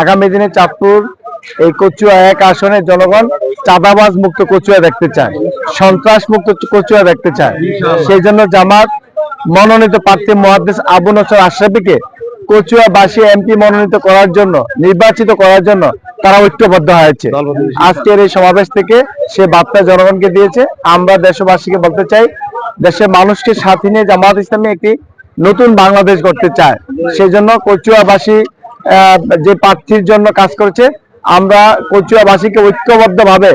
আগামী দিনে চাঁদপুর এই কচুয়া এক আসনে জনগণ চাঁদাবাজ মুক্ত কচুয়া দেখতে চায়, সন্ত্রাস মুক্ত কচুয়া দেখতে চায়। সেই জন্য জামাত মনোনীত প্রার্থী মহাদেশ আবু নসর আশরাফিকে কচুয়াবাসী এমপি মনোনীত করার জন্য, নির্বাচিত করার জন্য তারা ঐক্যবদ্ধ হয়েছে। আজকের এই সমাবেশ থেকে সে বার্তা জনগণকে দিয়েছে। আমরা দেশবাসীকে বলতে চাই, দেশের মানুষকে সাথে নিয়ে জামাত ইসলামী একটি নতুন বাংলাদেশ গড়তে চায়। সেই জন্য কচুয়াবাসী যে প্রার্থীর জন্য কাজ করছে, আমরা কচুয়াবাসীকে ঐক্যবদ্ধ ভাবে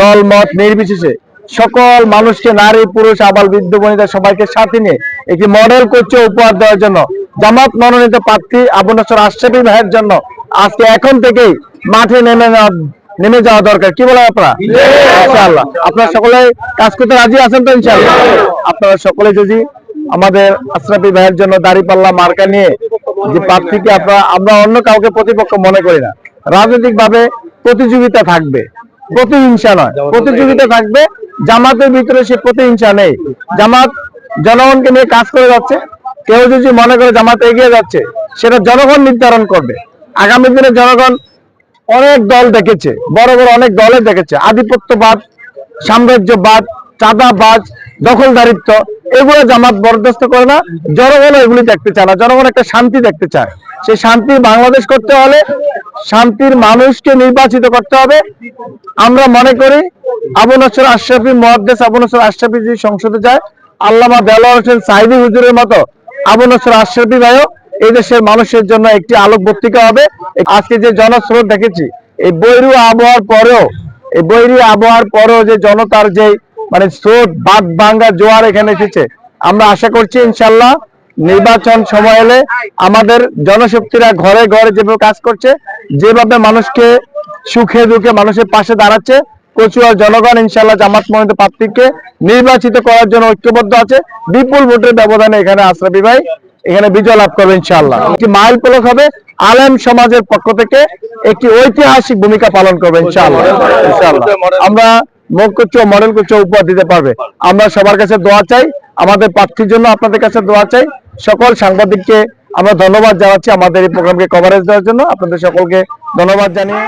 দল মত নির্বিশেষে সকল মানুষকে, নারী, পুরুষ, আবাল, বৃদ্ধ বনিতা সবাইকে সাথে নিয়ে একটি মডেল কচুয়া উপহার দেওয়ার জন্য, জামাত মনোনীত প্রার্থী আবু নসর আশরাফি ভাইয়ের জন্য আজকে এখন থেকেই মাঠে নেমে নেমে যাওয়া দরকার। কি বলেন আপনারা? ইনশাআল্লাহ। আপনারা সকলে কাজ করতে রাজি আছেন তো ইনশাআল্লাহ? আপনারা সকলে যদি আমাদের আশরাফি ভাইয়ের জন্য দাড়ি পাল্লা মার্কা নিয়ে যে প্রার্থীকে আপনারা আমরা অন্য কাউকে প্রতিপক্ষ মনে করি না। রাজনৈতিক ভাবে প্রতিযোগিতা থাকবে। প্রতিহিংসা নয়। প্রতিযোগিতা থাকবে। জামাতের ভিতরে সে প্রতিহিংসা নেই। জামাত জনগণকে নিয়ে কাজ করে যাচ্ছে। কেউ যদি মনে করে জামাত এগিয়ে যাচ্ছে সেটা জনগণ নির্ধারণ করবে। আগামী দিনে জনগণ অনেক দল দেখেছে। বড় বড় অনেক দলে দেখেছে। আধিপত্যবাদ সাম্রাজ্যবাদ চাঁদাবাজ দখলদারিত্ব, এগুলো জামাত বরদাস্ত করে না। জনগণ এগুলি দেখতে চায় না। জনগণ একটা শান্তি দেখতে চায়। সেই শান্তির বাংলাদেশ করতে হলে শান্তির মানুষকে নির্বাচিত করতে হবে। আমরা মনে করি আবু নসর আশরাফি মহাদ্দেশ আবু নসর আশরাফি যদি সংসদে যায়, আল্লামা দেলোয়ার হোসেন সাইদি হুজুরের মতো আবু নসর আশরাফি ভাইও এই দেশের মানুষের জন্য একটি আলোক বর্তিকা হবে। আজকে যে জনস্রোত দেখেছি, এই বৈরু আবহাওয়ার পরেও, এই বৈরী আবহাওয়ার পরেও যে জনতার যে মানে স্রোত বাদ ভাঙ্গা জোয়ার এখানে এসেছে। আমরা আশা করছি ইনশাল্লাহ নির্বাচন সময় এলে আমাদের জনশক্তিরা ঘরে ঘরে যেভাবে কাজ করছে, যেভাবে মানুষকে সুখে দুঃখে মানুষের পাশে দাঁড়াচ্ছে কচুয়ার জনগণ ইনশাল্লাহ জামাত মনোনীত প্রার্থীকে নির্বাচিত করার জন্য ঐক্যবদ্ধ আছে। বিপুল ভোটের ব্যবধানে এখানে আশরাফি ভাই এখানে বিজয় লাভ করবে ইনশাআল্লাহ। একটি মাইল ফলক হবে আলেম সমাজের পক্ষ থেকে একটি ঐতিহাসিক ভূমিকা পালন করবে ইনশাআল্লাহ। ইনশাআল্লাহ। আমরা মুখ করছ মডেল করছ উপহার দিতে পারবে। আমরা সবার কাছে দোয়া চাই, আমাদের প্রার্থীর জন্য আপনাদের কাছে দোয়া চাই। সকল সাংবাদিককে আমরা ধন্যবাদ জানাচ্ছি আমাদের এই প্রোগ্রামকে কভারেজ দেওয়ার জন্য। আপনাদের সকলকে ধন্যবাদ জানিয়ে